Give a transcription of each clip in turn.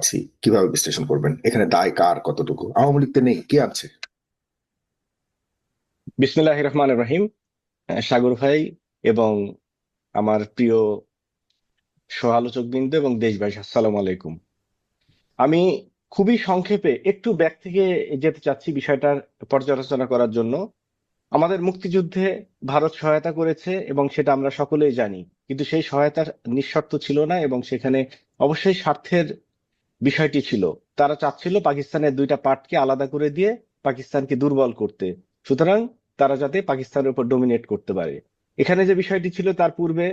পাচ্ছি কীভাবে বিশ্লেষণ করবেন? এখানে দায় কার কতটুকু? আওয়ামী লীগ তো নেই, কে আছে? বিসমিল্লাহ রহমান রহিম সাগর ভাই এবং আমার প্রিয় সহালোচক বিন্দু এবং দেশবাসী, আসসালামু আলাইকুম। আমি খুবই সংক্ষেপে একটু ব্যাক থেকে যেতে চাচ্ছি বিষয়টার পর্যালোচনা করার জন্য। আমাদের মুক্তিযুদ্ধে ভারত সহায়তা করেছে এবং সেটা আমরা সকলেই জানি, কিন্তু সেই সহায়তার নিঃশর্ত ছিল না এবং সেখানে অবশ্যই স্বার্থের বিষয়টি ছিল। তারা চাচ্ছিল পাকিস্তানের দুইটা পার্টকে আলাদা করে দিয়ে পাকিস্তানকে দুর্বল করতে। সুতরাং তারা যাতে পাকিস্তানের উপর ডোমিনেট করতে পারে। এখানে যে বিষয়টি ছিল তার পূর্বে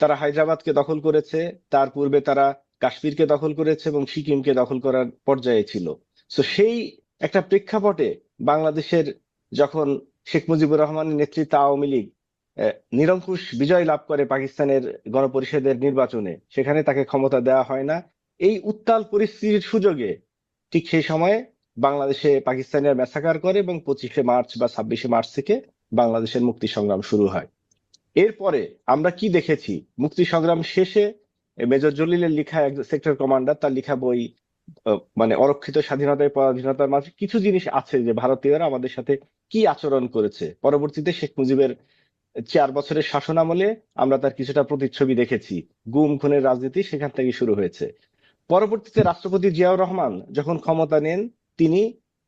তারা হায়দ্রাবাদকে দখল করেছে, তার পূর্বে তারা কাশ্মীরকে দখল করেছে এবং সিকিমকে দখল করার পর্যায়ে ছিল। তো সেই একটা প্রেক্ষাপটে বাংলাদেশের যখন শেখ মুজিবুর রহমানের নেতৃত্বে আওয়ামী লীগ নিরঙ্কুশ বিজয় লাভ করে পাকিস্তানের গণপরিষদের নির্বাচনে, সেখানে তাকে ক্ষমতা দেওয়া হয় না। এই উত্তাল পরিস্থিতির সুযোগে ঠিক সেই সময়ে বাংলাদেশে পাকিস্তানিরা ম্যাসাকার করে এবং পঁচিশে মার্চ বা ছাব্বিশে মার্চ থেকে বাংলাদেশের মুক্তি সংগ্রাম শুরু হয়। এরপরে আমরা কি দেখেছি? মুক্তি সংগ্রাম শেষে মেজর জলিলের লেখা এক সেক্টর কমান্ডার তার লেখা বই মানে অরক্ষিত স্বাধীনতায় পরাধীনতার মাঝে কিছু জিনিস আছে যে ভারতীয়রা আমাদের সাথে কি আচরণ করেছে। পরবর্তীতে শেখ মুজিবের চার বছরের শাসন আমলে আমরা তার কিছুটা প্রতিচ্ছবি দেখেছি। গুম, খুনের রাজনীতি সেখান থেকে শুরু হয়েছে। পরবর্তীতে রাষ্ট্রপতি জিয়াউর রহমান যখন ক্ষমতা নেন, তিনি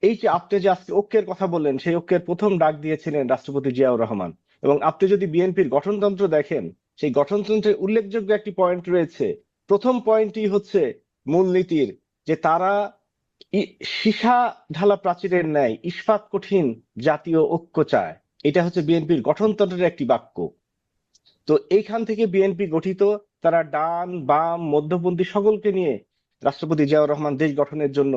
এই যে আপনি যে আজকে ঐক্যের কথা বললেন, সেই ঐক্যের প্রথম ডাক দিয়েছিলেন রাষ্ট্রপতি জিয়াউর রহমান। এবং আপনি যদি বিএনপির গঠনতন্ত্র দেখেন, সেই গঠনতন্ত্রের উল্লেখযোগ্য একটি পয়েন্ট রয়েছে। প্রথম পয়েন্টটি হচ্ছে মূলনীতির, যে তারা সীসা ঢালা প্রাচীরের ন্যায় ইস্পাত কঠিন জাতীয় ঐক্য চায়। এটা হচ্ছে বিএনপির গঠনতন্ত্রের একটি বাক্য। তো এইখান থেকে বিএনপি গঠিত, তারা ডান, বাম, মধ্যপন্থী সকলকে নিয়ে রাষ্ট্রপতি জিয়াউর রহমান দেশ গঠনের জন্য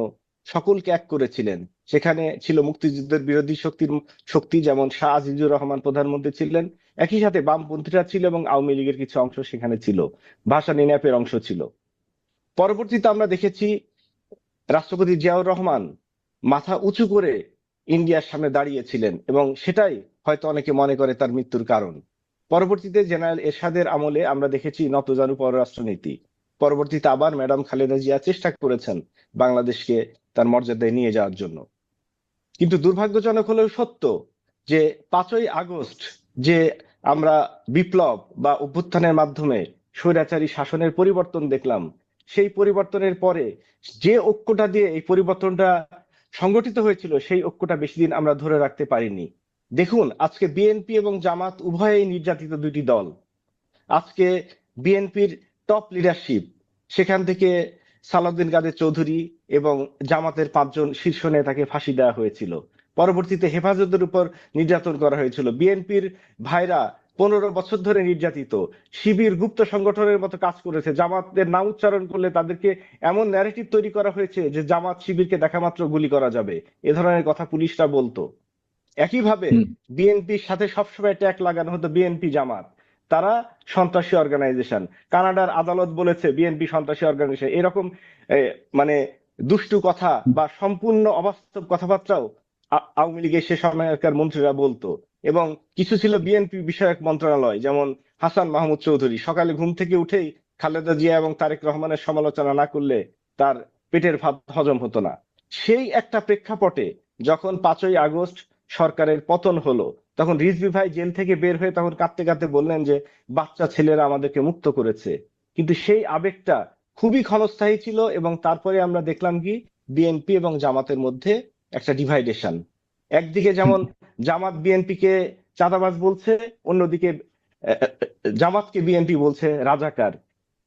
সকলকে এক করেছিলেন। সেখানে ছিল মুক্তিযুদ্ধের বিরোধী শক্তির শক্তি যেমন শাহ আজিজুর রহমান প্রধানমন্ত্রী ছিলেন, একই সাথে বামপন্থীরা ছিল এবং আওয়ামী লীগের কিছু অংশ সেখানে ছিল। ভাষা নিনাপের অংশ ছিল। পরবর্তীতে আমরা দেখেছি রাষ্ট্রপতি জিয়াউর রহমান মাথা উঁচু করে ইন্ডিয়ার সামনে দাঁড়িয়েছিলেন এবং সেটাই হয়তো অনেকে মনে করে তার মৃত্যুর কারণ। পরবর্তীতে জেনারেল এরশাদের আমলে আমরা দেখেছি নতজানু পররাষ্ট্রনীতি। পরবর্তীতে আবার ম্যাডাম খালেদা জিয়া চেষ্টা করেছেন বাংলাদেশকে তার মর্যাদায় নিয়ে যাওয়ার জন্য। কিন্তু দুর্ভাগ্যজনক হলেও সত্য যে পাঁচই আগস্ট যে আমরা বিপ্লব বা অভ্যুত্থানের মাধ্যমে স্বৈরাচারী শাসনের পরিবর্তন দেখলাম, সেই পরিবর্তনের পরে যে ঐক্যটা দিয়ে এই পরিবর্তনটা সংগঠিত হয়েছিল, সেই ঐক্যটা বেশি দিন আমরা ধরে রাখতে পারিনি। দেখুন, আজকে বিএনপি এবং জামাত উভয়ই নির্যাতিত দুটি দল। আজকে বিএনপির টপ লিডারশিপ সেখান থেকে সালাউদ্দিন কাদের চৌধুরী এবং জামাতের পাঁচজন শীর্ষ নেতাকে ফাঁসি দেওয়া হয়েছিল। পরবর্তীতে হেফাজতের উপর নির্যাতন করা হয়েছিল। বিএনপির ভাইরা পনেরো বছর ধরে নির্যাতিত। শিবির গুপ্ত সংগঠনের মতো কাজ করেছে। জামাতের নাম উচ্চারণ করলে তাদেরকে এমন ন্যারেটিভ তৈরি করা হয়েছে যে জামাত শিবিরকে দেখা মাত্র গুলি করা যাবে। এ ধরনের কথা পুলিশরা বলতো। একইভাবে বিএনপির সাথে সবসময় ট্যাগ লাগানো হতো বিএনপি জামাত। তারা সন্ত্রাসী অর্গানাইজেশন কানাডার আদালত বলেছে বিএনপি সন্ত্রাসী অর্গানাইজেশন এরকম মানে দুষ্টু কথা বা সম্পূর্ণ অবাস্তব কথাবার্তাও আওয়ামী লীগের সে সময়কার মন্ত্রীরা বলতো। এবং কিছু ছিল বিএনপি বিষয়ক মন্ত্রণালয়, যেমন হাসান মাহমুদ চৌধুরী। সকালে ঘুম থেকে উঠেই খালেদা জিয়া এবং তারেক রহমানের সমালোচনা না করলে তার পেটের ভাত হজম হতো না। সেই একটা প্রেক্ষাপটে যখন পাঁচই আগস্ট সরকারের পতন হলো তখন রিজভি ভাই জেল থেকে বের হয়ে তখন কাঁদতে কাঁদতে বললেন যে, বাচ্চা ছেলেরা আমাদেরকে মুক্ত করেছে। কিন্তু সেই আবেগটা খুবই ক্ষণস্থায়ী ছিল এবং তারপরে আমরা দেখলাম কি, বিএনপি এবং জামাতের মধ্যে একটা ডিভাইডেশন একদিকে যেমন জামাত বিএনপি কে চাঁদাবাজ বলছে, অন্যদিকে জামাতকে বিএনপি বলছে রাজাকার।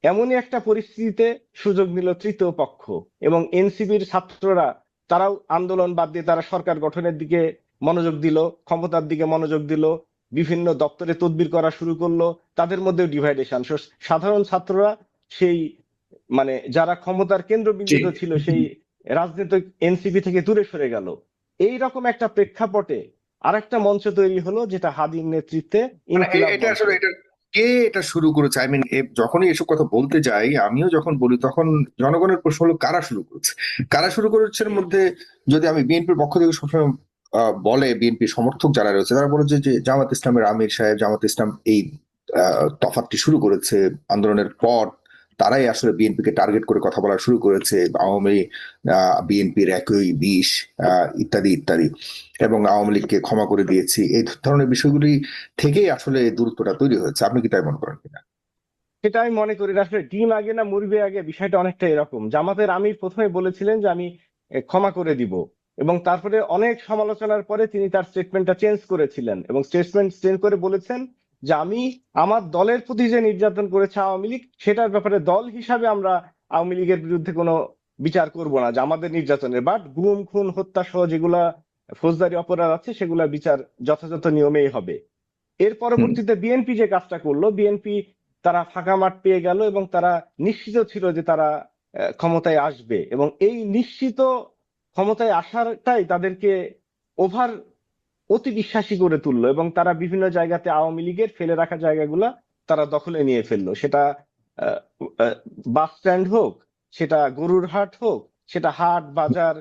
এমনই একটা পরিস্থিতিতে সুযোগ নিল তৃতীয় পক্ষ এবং এনসিপির ছাত্ররা, তারাও আন্দোলন বাদ দিয়ে তারা সরকার গঠনের দিকে মনোযোগ দিল ক্ষমতার দিকে মনোযোগ দিল বিভিন্ন দপ্তরে তদবির করা শুরু করল তাদের মধ্যে ডিভাইডেশন সাধারণ ছাত্ররা সেই মানে যারা ক্ষমতার কেন্দ্রবিন্দুতে ছিল সেই রাজনৈতিক এনসিপি থেকে দূরে সরে গেল। এই রকম একটা প্রেক্ষাপটে আরেকটা মঞ্চ তৈরি হলো যেটা হাদির নেতৃত্বে মানে এটা আসলে এটা কে এটা শুরু করেছে? আই মিন যখনই এসব কথা বলতে যাই আমিও যখন বলি তখন জনগণের প্রশ্ন হলো কারা শুরু করেছে? কারা শুরু করেছে এর মধ্যে যদি আমি বিএনপির পক্ষ থেকে সবসময় বলে বিএনপি সমর্থক যারা রয়েছে, তারা বলে যে জামাত ইসলামের আমির সাহেব, জামাত ইসলাম এই তফাতটি শুরু করেছে আন্দোলনের পর, তারাই আসলে বিএনপিকে টার্গেট করে কথা বলা শুরু করেছে, আওয়ামী বিএনপির একই বিষ ইত্যাদি ইত্যাদি। এবং আওয়ামী লীগকে ক্ষমা করে দিয়েছি। এই ধরনের বিষয়গুলি থেকেই আসলে দূরত্বটা তৈরি হয়েছে। আপনি কি তাই মনে করেন কিনা? সেটা আমি মনে করি আসলে ডিম আগে না মুরগি আগে বিষয়টা অনেকটা এরকম। জামাতের আমির প্রথমে বলেছিলেন যে, আমি ক্ষমা করে দিব। এবং তারপরে অনেক সমালোচনার পরে তিনি তার স্টেটমেন্টটা চেঞ্জ করেছিলেন এবং স্টেটমেন্ট চেঞ্জ করে বলেছেন যে আমি আমার দলের প্রতি যে নির্যাতন করেছে আওয়ামী লীগ সেটার ব্যাপারে দল হিসাবে আমরা আওয়ামী লীগের বিরুদ্ধে কোনো বিচার করব না যে আমাদের নির্যাতনের। বাট গুম খুন হত্যা সহ যেগুলা ফৌজদারি অপরাধ আছে সেগুলা বিচার যথাযথ নিয়মেই হবে। এর পরবর্তীতে বিএনপি যে কাজটা করল বিএনপি তারা ফাঁকা মাঠ পেয়ে গেল এবং তারা নিশ্চিত ছিল যে তারা ক্ষমতায় আসবে এবং এই নিশ্চিত ক্ষমতায় আসারটাই তাদেরকে ওভার অতি বিশ্বাসী করে তুললো এবং তারা বিভিন্ন জায়গাতে আওয়ামী লীগের ফেলে রাখা জায়গাগুলা তারা দখলে নিয়ে ফেলল। সেটা বাস স্ট্যান্ড হোক, সেটা গরুর হাট হোক, সেটা হাট, বাজার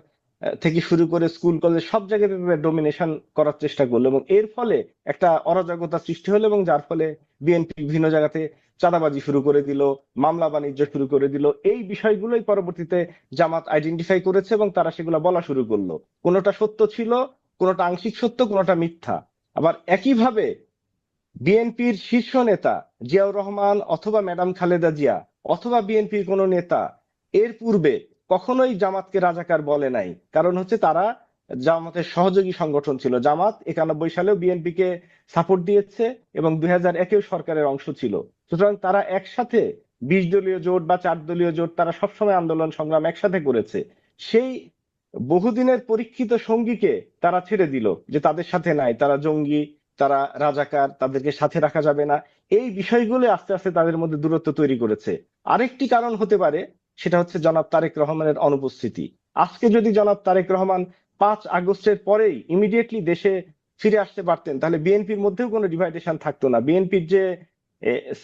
থেকে শুরু করে স্কুল, কলেজ সব জায়গায় ডোমিনেশন করার চেষ্টা করল এবং এর ফলে একটা অরাজকতা সৃষ্টি হলো এবং যার ফলে বিএনপি বিভিন্ন জায়গাতে চাঁদাবাজি শুরু করে দিল, মামলা বাণিজ্য শুরু করে দিল। এই বিষয়গুলোই পরবর্তীতে জামাত আইডেন্টিফাই করেছে এবং তারা সেগুলো বলা শুরু করল। কোনোটা সত্য ছিল, কোনোটা আংশিক সত্য, কোনোটা মিথ্যা। আবার একইভাবে বিএনপির শীর্ষ নেতা জিয়াউর রহমান অথবা ম্যাডাম খালেদা জিয়া অথবা বিএনপির কোনো নেতা এর পূর্বে কখনোই জামাতকে রাজাকার বলে নাই। কারণ হচ্ছে তারা জামাতের সহযোগী সংগঠন ছিল। জামাত একানব্বই সালেও বিএনপিকে সাপোর্ট দিয়েছে এবং দুই সরকারের অংশ ছিল। সুতরাং তারা একসাথে বিশ দলীয় জোট বা চার দলীয় জোট তারা সবসময় আন্দোলন সংগ্রাম একসাথে করেছে। সেই বহুদিনের পরীক্ষিত সঙ্গীকে তারা ছেড়ে দিল যে তাদের সাথে নাই, তারা জঙ্গি, তারা রাজাকার, তাদেরকে সাথে রাখা যাবে না। এই বিষয়গুলো আস্তে আস্তে তাদের মধ্যে দূরত্ব তৈরি করেছে। আরেকটি কারণ হতে পারে, সেটা হচ্ছে জনাব তারেক রহমানের অনুপস্থিতি। আজকে যদি জনাব তারেক রহমান পাঁচ আগস্টের পরেই ইমিডিয়েটলি দেশে ফিরে আসতে পারতেন, তাহলে বিএনপির মধ্যেও কোনো ডিভাইডেশন থাকতো না। বিএনপির যে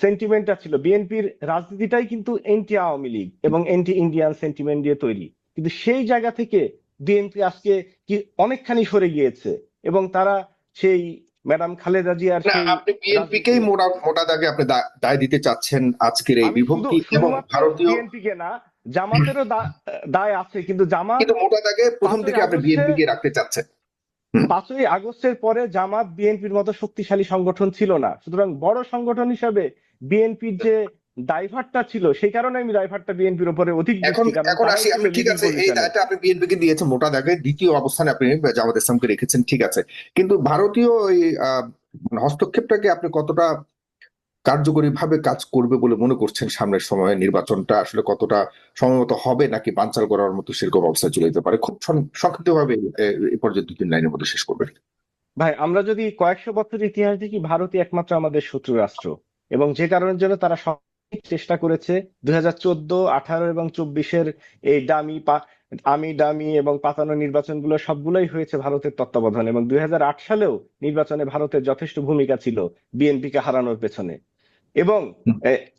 সেন্টিমেন্টটা ছিল। বিএনপির রাজনীতিটাই কিন্তু এন্টি আওয়ামী লীগ এবং এন্টি ইন্ডিয়ান সেন্টিমেন্ট দিয়ে তৈরি। কিন্তু সেই জায়গা থেকে বিএনপি আজকে কি অনেকখানি সরে গিয়েছে এবং তারা সেই ম্যাডাম খালেদা জিয়ার আপনি বিএনপিকেই মোটা মোটা দাগে আপনি দায় দিতে চাচ্ছেন আজকের এই বিভক্তি এবং ভারতীয় বিএনপি কে না জামাতেরও দায় আছে কিন্তু জামাত কিন্তু মোটা দাগে প্রথম থেকে আপনি আগস্টে- বিএনপি কে রাখতে চাচ্ছেন। পাঁচই আগস্টের পরে জামাত বিএনপির মতো শক্তিশালী সংগঠন ছিল না। সুতরাং বড় সংগঠন হিসাবে বিএনপির যে দায়ভারটা ছিল সেই কারণে আমি দায়ভারটা বিএনপির উপরে অধিক এখন এখন আসি আপনি ঠিক আছে এই। দায়টা আপনি বিএনপি কে দিয়েছেন মোটা দাগে দ্বিতীয় অবস্থানে আপনি জামাত ইসলামকে রেখেছেন ঠিক আছে। কিন্তু ভারতীয় ওই আহ, হস্তক্ষেপটাকে আপনি কতটা কার্যকরী ভাবে কাজ করবে বলে মনে করছেন সামনের সময়ে? নির্বাচনটা আসলে কতটা সময়মত হবে নাকি বানচাল করার মতো সেরকম অবস্থায় চলে যেতে পারে? খুব সংক্ষিপ্ত ভাবে এই পর্যন্ত তিন লাইনের মধ্যে শেষ করবেন। ভাই, আমরা যদি কয়েকশো বছর ইতিহাস দেখি, ভারতই একমাত্র আমাদের শত্রু রাষ্ট্র। এবং যে কারণের জন্য তারা চেষ্টা করেছে, দুই হাজার চোদ্দ, আঠারো এবং চব্বিশের এই দামি আমি ডামি এবং পাতানো নির্বাচনগুলো সবগুলোই হয়েছে ভারতের তত্ত্বাবধানে। এবং দুই হাজার আট সালেও নির্বাচনে ভারতের যথেষ্ট ভূমিকা ছিল বিএনপিকে হারানোর পেছনে। এবং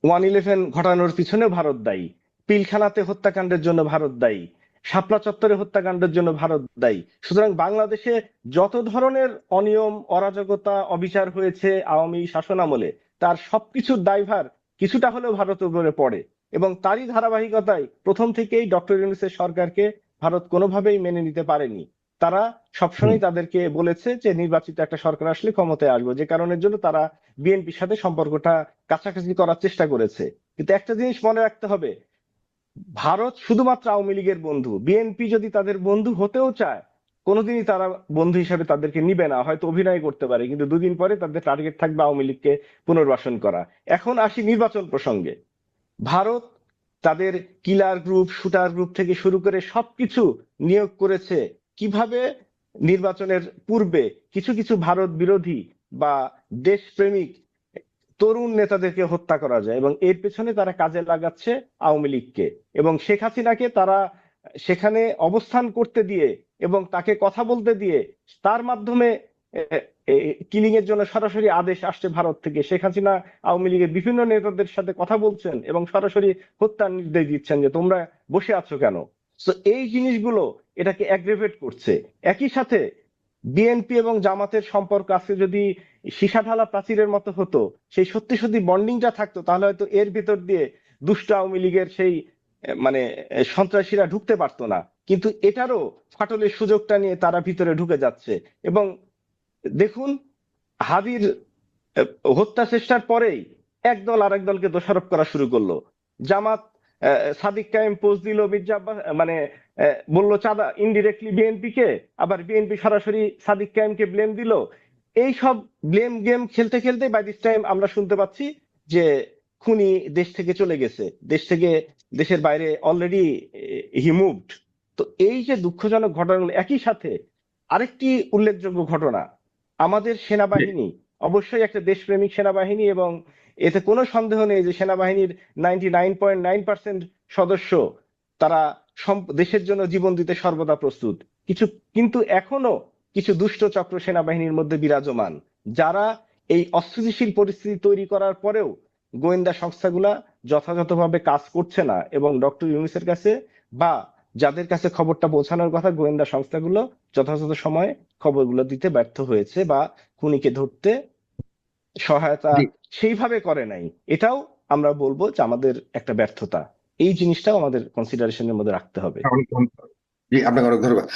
ওয়ান ইলেভেন ঘটানোর পিছনেও ভারত দায়ী। পিলখানাতে হত্যাকাণ্ডের জন্য ভারত দায়ী। শাপলা চত্বরে হত্যাকাণ্ডের জন্য ভারত দায়ী। সুতরাং বাংলাদেশে যত ধরনের অনিয়ম অরাজকতা অবিচার হয়েছে আওয়ামী শাসনামলে তার সবকিছুর দায়ভার কিছুটা হলেও ভারতের উপরে পড়ে। এবং তারই ধারাবাহিকতায় প্রথম থেকেই ডক্টর ইউনুসের সরকারকে ভারত কোনোভাবেই মেনে নিতে পারেনি। তারা সবসময় তাদেরকে বলেছে যে নির্বাচিত একটা সরকার আসলে ক্ষমতায় আসব যে কারণের জন্য তারা বিএনপির সাথে সম্পর্কটা কাছাকাছি করার চেষ্টা করেছে। কিন্তু একটা জিনিস মনে রাখতে হবে ভারত শুধুমাত্র আওয়ামী লীগের বন্ধু বিএনপি যদি তাদের বন্ধু হতেও চায় কোনোদিনই তারা বন্ধু হিসাবে তাদেরকে নিবে না হয়তো অভিনয় করতে পারে কিন্তু দুদিন পরে তাদের টার্গেট থাকবে আওয়ামী লীগকে পুনর্বাসন করা। এখন আসি নির্বাচন প্রসঙ্গে। ভারত তাদের কিলার গ্রুপ শুটার গ্রুপ থেকে শুরু করে সবকিছু নিয়োগ করেছে কীভাবে নির্বাচনের পূর্বে কিছু কিছু ভারত বিরোধী বা দেশপ্রেমিক তরুণ নেতাদেরকে হত্যা করা যায় এবং এর পেছনে তারা কাজে লাগাচ্ছে আওয়ামী লীগকে এবং শেখ হাসিনাকে তারা সেখানে অবস্থান করতে দিয়ে এবং তাকে কথা বলতে দিয়ে তার মাধ্যমে কিলিং এর জন্য সরাসরি আদেশ আসছে ভারত থেকে। শেখ হাসিনা আওয়ামী লীগের বিভিন্ন নেতাদের সাথে কথা বলছেন এবং সরাসরি হত্যার নির্দেশ দিচ্ছেন যে তোমরা বসে আছো কেন? তো এই জিনিসগুলো এটাকে অ্যাগ্রেভেট করছে। একই সাথে বিএনপি এবং জামাতের সম্পর্ক আজকে যদি সীসা ঢালা প্রাচীরের মতো হতো সেই সত্যি সত্যি বন্ডিংটা থাকতো তাহলে হয়তো এর ভিতর দিয়ে দুষ্ট আওয়ামী লীগের সেই মানে সন্ত্রাসীরা ঢুকতে পারতো না। কিন্তু এটারও ফাটলের সুযোগটা নিয়ে তারা ভিতরে ঢুকে যাচ্ছে। এবং দেখুন আহ, হত্যা চেষ্টার পরেই একদল আরেক দলকে দোষারোপ করা শুরু করল। জামাত সাদিক কায়েম পোস্ট দিল মির্জা আব্বাস মানে বলল চাঁদা ইনডিরেক্টলি বিএনপি কে, আবার বিএনপি সরাসরি সাদিক কায়েমকে ব্লেম দিল। এই সব ব্লেম গেম খেলতে খেলতে বাই দিস টাইম আমরা শুনতে পাচ্ছি যে খুনি দেশ থেকে চলে গেছে। দেশ থেকে, দেশের বাইরে অলরেডি হি মুভড তো এই যে দুঃখজনক ঘটনাগুলো একই সাথে আরেকটি উল্লেখযোগ্য ঘটনা, আমাদের সেনাবাহিনী অবশ্যই একটা দেশপ্রেমিক সেনাবাহিনী এবং এতে কোনো সন্দেহ নেই যে সেনাবাহিনীর ninety nine point nine percent সদস্য তারা দেশের জন্য জীবন দিতে সর্বদা প্রস্তুত। কিছু, কিন্তু এখনও কিছু দুষ্ট চক্র সেনাবাহিনীর মধ্যে বিরাজমান, যারা এই অস্থিতিশীল পরিস্থিতি তৈরি করার পরেও গোয়েন্দা সংস্থাগুলা যথাযথভাবে কাজ করছে না এবং ডক্টর ইউনুসের কাছে বা যাদের কাছে খবরটা পৌঁছানোর কথা গোয়েন্দা সংস্থাগুলো যথাযথ সময়ে খবরগুলো দিতে ব্যর্থ হয়েছে বা খুনিকে ধরতে সহায়তা সেইভাবে করে নাই। এটাও আমরা বলব যে আমাদের একটা ব্যর্থতা। এই জিনিসটাও আমাদের কনসিডারেশনের মধ্যে রাখতে হবে। জি আপনাকে অনেক ধন্যবাদ।